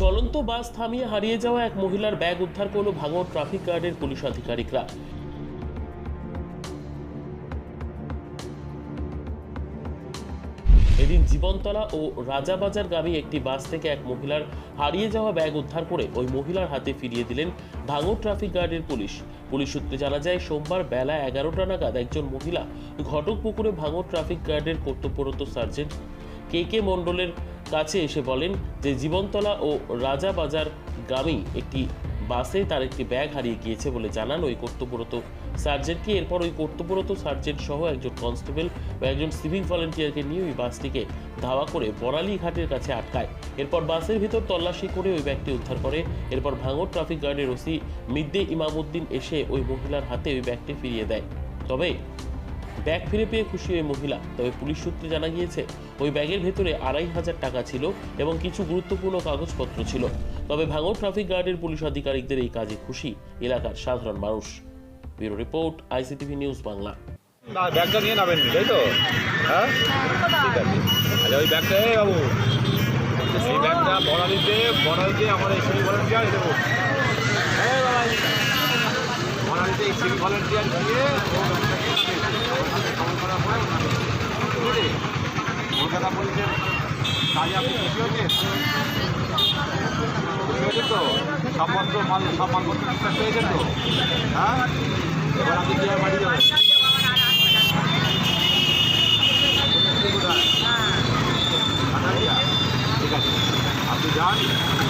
চলন্ত বাস থামিয়ে হারিয়ে যাওয়া এক মহিলার ব্যাগ উদ্ধার করল ভাঙড় ট্রাফিক গার্ডের পুলিশ আধিকারিকরা। এদিন জীবনতলা ও রাজাবাজারগামী একটি বাস থেকে এক মহিলার হারিয়ে যাওয়া ব্যাগ উদ্ধার করে ওই মহিলার হাতে ফিরিয়ে দিলেন ভাঙড় ট্রাফিক গার্ডের পুলিশ। পুলিশ সূত্রে জানা যায়, সোমবার বেলা এগারোটা নাগাদ একজন মহিলা ঘটকপুকুরে ভাঙড় ট্রাফিক গার্ডের কর্তব্যরত সার্জেন্ট কে কে মণ্ডলের কাছে এসে বলেন যে জীবনতলা ও রাজাবাজার গ্রামেই একটি বাসে তার একটি ব্যাগ হারিয়ে গিয়েছে বলে জানান ওই কর্তব্যরত সার্জেন্টকে এরপর ওই কর্তব্যরত সার্জেন্ট সহ একজন কনস্টেবল ও একজন সিভিক ভলেন্টিয়ারকে নিয়ে ওই বাসটিকে ধাওয়া করে বড়ালি ঘাটের কাছে আটকায়। এরপর বাসের ভিতর তল্লাশি করে ওই ব্যাগটি উদ্ধার করে। এরপর ভাঙড় ট্রাফিক গার্ডের ওসি মিদ্দে ইমামুদ্দিন এসে ওই মহিলার হাতে ওই ব্যাগটি ফিরিয়ে দেয়। তবে ব্যাগ ফিরে পেয়ে খুশি ওই মহিলা। তবে পুলিশ সূত্রে জানা গিয়েছে, ওই ব্যাগের ভেতরে আড়াই হাজার টাকা ছিল এবং কিছু গুরুত্বপূর্ণ কাগজপত্র ছিল। তবে ভাঙড় ট্রাফিক গার্ডের পুলিশ আধিকারিকদের এই কাজে খুশি এলাকার সাধারণ মানুষ। Bureau report, ICTV news Bangla. ব্যাগটা নিয়ে নাবেন তাই তো? হ্যাঁ? আচ্ছা ওই ব্যাগটা বাবু। ব্যাগটা আমার এই ভলেন্টিয়ার দেবো হ্যাঁ বড়ালিতে এই সিভিক ভলেন্টিয়ার দিয়ে কাজে আপনি খুশি হয়েছেন খুশি হয়েছেন তো সম্পত্র মাল সম্মানপত্র ঠিকঠাক পেয়েছেন তো ঠিক আছে আপনি যান